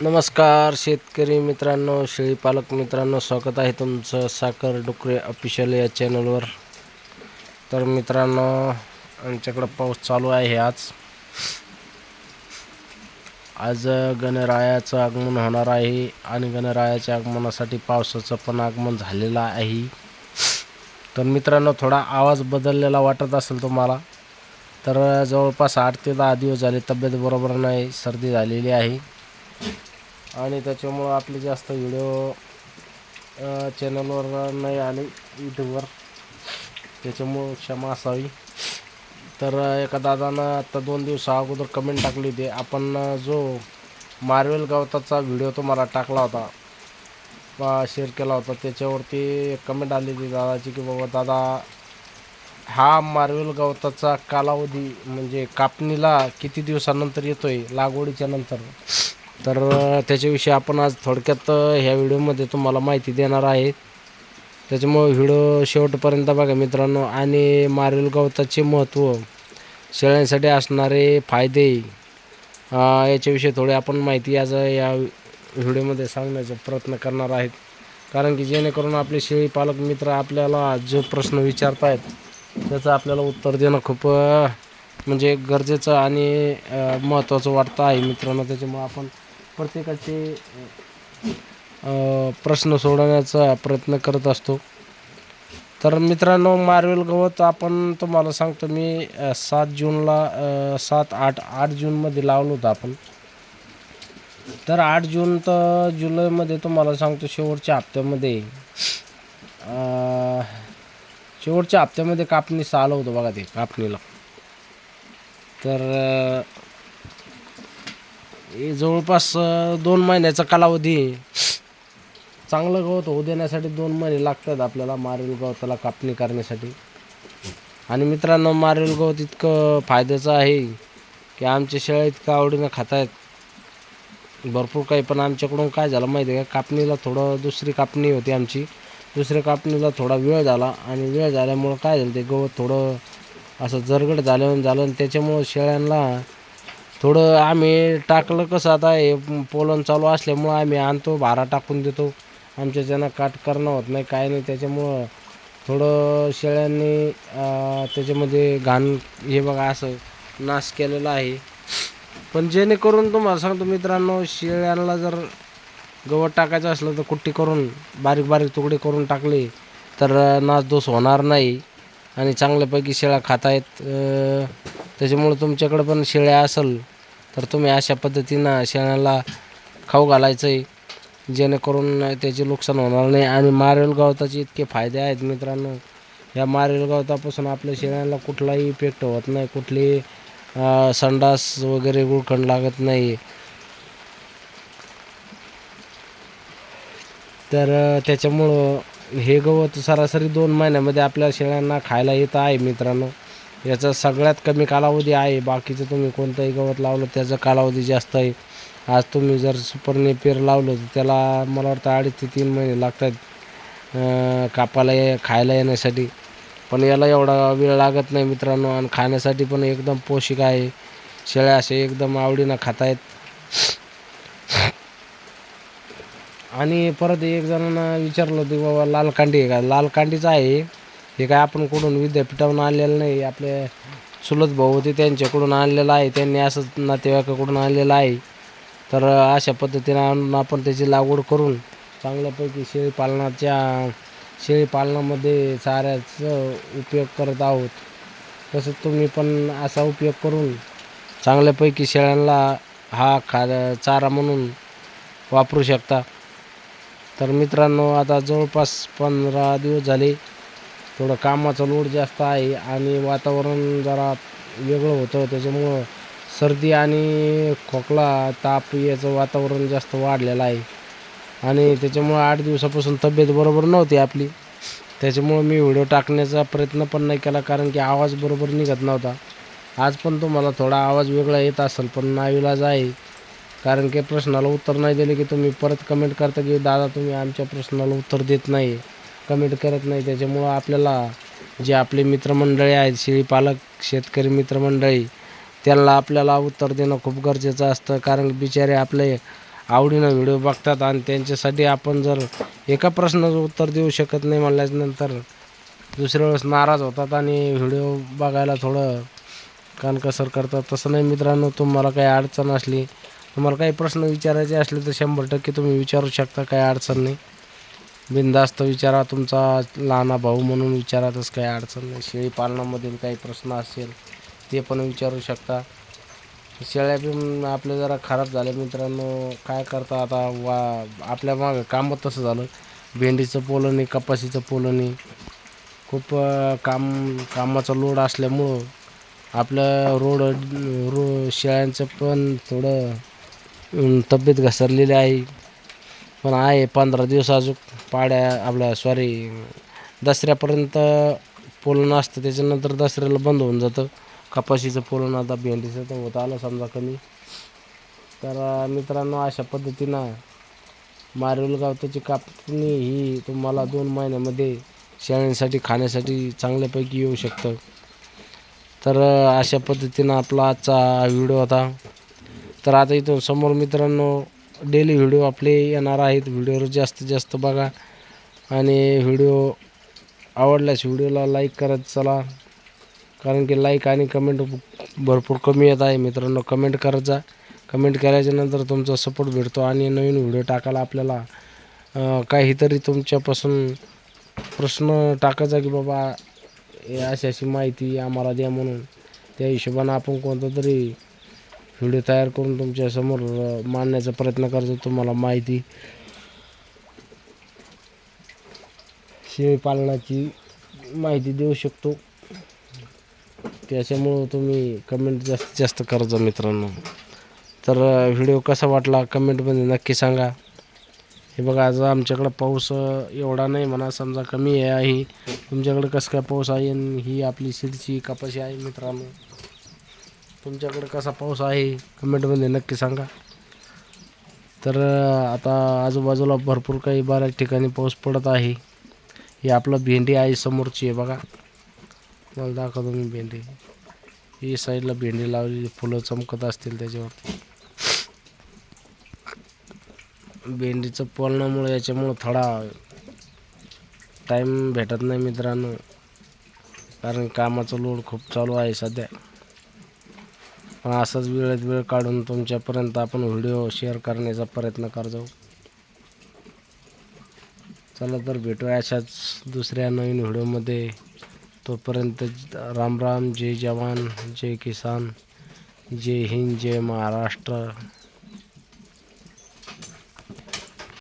नमस्कार शेतकरी मित्रांनो शेळी पालक मित्रांनो स्वागत आहे तुमचं साखर डुकरे ऑफिशियल या चॅनलवर तर मित्रांनो आमच्याकडं पाऊस चालू आहे आज. आज गणरायाचं आगमन होणार आहे आणि गणरायाच्या आगमनासाठी पावसाचं पण आगमन झालेलं आहे. तर मित्रांनो थोडा आवाज बदललेला वाटत असेल तुम्हाला तर जवळपास आठ ते दहा दिवस झाले तब्येत बरोबर नाही सर्दी झालेली आहे. आणि त्याच्यामुळं आपले जास्त व्हिडिओ चॅनलवर नाही आले यूट्यूबवर त्याच्यामुळं क्षमा असावी. तर एका दादानं आत्ता दोन दिवसा अगोदर कमेंट टाकली होती. आपण जो मार्वेल गवताचा व्हिडिओ तुम्हाला टाकला होता शेअर केला होता त्याच्यावरती कमेंट आली होती दादाची की बाबा दादा हा मार्वेल गवताचा कालावधी म्हणजे कापणीला किती दिवसानंतर येतो आहे लागवडीच्या नंतर. तर त्याच्याविषयी आपण आज थोडक्यात ह्या व्हिडिओमध्ये तुम्हाला माहिती देणार आहे. त्याच्यामुळे व्हिडिओ शेवटपर्यंत बघा मित्रांनो. आणि मार्वेल गवताचे महत्त्व शेळ्यांसाठी असणारे फायदे याच्याविषयी थोडी आपण माहिती आज या व्हिडिओमध्ये सांगण्याचा प्रयत्न करणार आहेत. कारण की जेणेकरून आपले शेळी पालक मित्र आपल्याला जो प्रश्न विचारत आहेत त्याचं आपल्याला उत्तर देणं खूप म्हणजे गरजेचं आणि महत्त्वाचं वाटतं आहे मित्रांनो. त्याच्यामुळे आपण प्रत्येकाचे प्रश्न सोडवण्याचा प्रयत्न करत असतो. तर मित्रांनो मार्वेल गवत आपण तुम्हाला सांगतो मी सात जूनला सात आठ आठ जूनमध्ये लावलं होतं आपण. तर आठ जून तर जुलैमध्ये तुम्हाला सांगतो शेवटच्या हप्त्यामध्ये शेवटच्या हप्त्यामध्ये कापणीस आलं होतं बघा ते कापणीला. तर हे जवळपास दोन महिन्याचा कालावधी आहे. चांगलं गवत होऊ देण्यासाठी दोन महिने लागतात आपल्याला मारेल गवताला कापणी करण्यासाठी. आणि मित्रांनो मारेल गवत इतकं फायद्याचं आहे की आमच्या शेळ्या इतकं आवडीनं खात आहेत भरपूर काही पण आमच्याकडून काय झालं माहिती आहे का? कापणीला थोडं दुसरी कापणी होती आमची. दुसऱ्या कापणीला थोडा वेळ झाला आणि वेळ झाल्यामुळं काय झालं ते गवत थोडं असं जरगड झाल्यावर झालं आणि त्याच्यामुळं शेळ्यांना थोडं आम्ही टाकलं कसं आता हे पोलन चालू असल्यामुळं आम्ही आणतो भारा टाकून देतो. आमच्या ज्यांना काट करणं होत नाही काय नाही त्याच्यामुळं थोडं शेळ्यांनी त्याच्यामध्ये घाण हे बघा असं नाश केलेला आहे. पण जेणेकरून तुम्हाला सांगतो मित्रांनो शेळ्यांना जर गवत टाकायचं असलं तर कुट्टी करून बारीक बारीक तुकडे करून टाकले तर अं, नासधूस होणार नाही. आणि चांगल्यापैकी शेळ्या खाता आहेत त्याच्यामुळं तुमच्याकडं पण शेळ्या असेल तर तुम्ही अशा पद्धतीनं शेळ्याला खाऊ घालायचं आहे जेणेकरून त्याचे नुकसान होणार नाही. आणि मारेल गवताचे इतके फायदे आहेत मित्रांनो. या मारेल गवतापासून आपल्या शेळ्यांना कुठलाही इफेक्ट होत नाही कुठली संडास वगैरे गुळखंड लागत नाही. तर त्याच्यामुळं हे गवत सरासरी दोन महिन्यामध्ये आपल्या शेळ्यांना खायला येत आहे मित्रांनो. याचा सगळ्यात कमी कालावधी आहे. बाकीचं तुम्ही कोणतंही गवत लावलं त्याचा कालावधी जास्त आहे. आज तुम्ही जर सुपर पेर लावलं तर त्याला मला वाटतं अडीच ते तीन महिने लागतात कापाला कापायला ये खायला येण्यासाठी. पण याला एवढा वेळ लागत नाही मित्रांनो आणि खाण्यासाठी पण एकदम पोषक आहे. शेळ्या असे एकदम आवडीनं खातायत. आणि परत एक जणांना विचारलं होतं बाबा लाल कांडी आहे का? लाल कांडीचं आहे. हे काय आपण कुठून विद्यापीठावरून आणलेलं नाही? आपले चुलत भाऊ होते त्यांच्याकडून आणलेलं आहे. त्यांनी असंच नातेवाईकाकडून आणलेलं आहे. तर अशा पद्धतीनं आणून आपण त्याची लागवड करून चांगल्यापैकी शेळीपालनाच्या शेळीपालनामध्ये चाऱ्याचं उपयोग करत आहोत. तसंच तुम्ही पण असा उपयोग करून चांगल्यापैकी शेळ्यांना हा खा चारा म्हणून वापरू शकता. तर मित्रांनो आता जवळपास पंधरा दिवस झाले. थोडं कामाचा लोड जास्त आहे आणि वातावरण जरा वेगळं होतं. त्याच्यामुळं सर्दी आणि खोकला ताप याचं वातावरण जास्त वाढलेलं आहे. आणि त्याच्यामुळं आठ दिवसापासून तब्येत बरोबर नव्हती आपली. त्याच्यामुळं मी व्हिडिओ टाकण्याचा प्रयत्न पण नाही केला कारण की आवाज बरोबर निघत नव्हता. आज पण तुम्हाला थोडा आवाज वेगळा येत असेल पण नाईलाज आहे. कारण की प्रश्नाला उत्तर नाही दिले की तुम्ही परत कमेंट करता की दादा तुम्ही आमच्या प्रश्नाला उत्तर देत नाही कमेंट करत नाही. त्याच्यामुळं आपल्याला जे आपले मित्रमंडळी आहेत शेळीपालक शेतकरी मित्रमंडळी त्यांना आपल्याला उत्तर देणं खूप गरजेचं असतं. कारण बिचारे आपले आवडीनं व्हिडिओ बघतात आणि त्यांच्यासाठी आपण जर एका प्रश्नाचं उत्तर देऊ शकत नाही म्हणल्यानंतर दुसऱ्या वेळेस नाराज होतात आणि व्हिडिओ बघायला थोडं कानकसर करतात. तसं नाही मित्रांनो तुम्हाला काही अडचण असली तुम्हाला काही प्रश्न विचारायचे असले तर शंभर टक्के तुम्ही विचारू शकता काही अडचण नाही. बिनधास्त विचारा तुमचा लहाना भाऊ म्हणून विचारा तसं काही अडचण नाही. शेळी पालनामधील काही प्रश्न असेल ते पण विचारू शकता. शेळ्या बी आपल्या जरा खराब झाल्या मित्रांनो काय करता आता वा आपल्या मागं कामं तसं झालं. भेंडीचं पोलणी कपाशीचं पोलणी खूप काम कामाचा लोड असल्यामुळं आपलं रोड रो शेळ्यांचं पण थोडं तब्येत घसरलेली आहे. पण आहे पंधरा दिवस अजून. पाड्या आपल्या सॉरी दसऱ्यापर्यंत पोलणं असतं. त्याच्यानंतर दसऱ्याला बंद होऊन जातं. कपाशीचं पोलणं आता भेंडीचं तर होत आलं समजा कमी. तर मित्रांनो अशा पद्धतीनं मारुल गावताची कापणी ही तुम्हाला दोन महिन्यामध्ये शेळ्यांसाठी खाण्यासाठी चांगल्यापैकी येऊ शकतं. तर अशा पद्धतीनं आपला आजचा व्हिडिओ होता. तर आता इथून समोर मित्रांनो डेली व्हिडिओ आपले येणार आहेत. व्हिडिओवर जास्तीत जास्त बघा. आणि व्हिडिओ आवडल्यास व्हिडिओला लाईक करत चला. कारण की लाईक आणि कमेंट भरपूर कमी येत आहे. मित्रांनो कमेंट करत जा. कमेंट केल्याच्यानंतर तुमचा सपोर्ट भेटतो आणि नवीन व्हिडिओ टाकायला आपल्याला काहीतरी तुमच्यापासून प्रश्न टाकायचा की बाबा अशी अशी माहिती आम्हाला द्या म्हणून. त्या हिशोबानं आपण कोणता तरी व्हिडिओ तयार करून तुमच्यासमोर मांडण्याचा प्रयत्न करतो तुम्हाला माहिती. शेळी पालनाची माहिती देऊ शकतो. त्याच्यामुळं तुम्ही कमेंट जास्तीत जास्त करजा मित्रांनो. तर व्हिडिओ कसा वाटला कमेंटमध्ये नक्की सांगा. हे बघा आज आमच्याकडं पाऊस एवढा नाही म्हणा समजा कमी आहे. आहे कसं काय पाऊस आहे आणि ही आपली सिरची कपाशी आहे मित्रांनो. तुमच्याकडे कसा पाऊस आहे कमेंटमध्ये नक्की सांगा. तर आता आजूबाजूला भरपूर काही बऱ्याच ठिकाणी पाऊस पडत आहे. ही आपलं भेंडी आहे समोरची आहे बघा. मला दाखवतो मी भेंडी. ही साईडला भेंडी लावलेली फुलं चमकत असतील त्याच्यावरती. भेंडीचं पळण्यामुळे याच्यामुळं थोडा टाईम भेटत नाही मित्रांनो. कारण कामाचं लोड खूप चालू आहे सध्या. पण असंच वेळेत वेळ काढून तुमच्यापर्यंत आपण व्हिडिओ शेअर करण्याचा प्रयत्न कर जाऊ चला तर भेटू अशाच दुसऱ्या नवीन व्हिडिओमध्ये. तोपर्यंत राम राम जय जवान जय किसान जय हिंद जय महाराष्ट्र.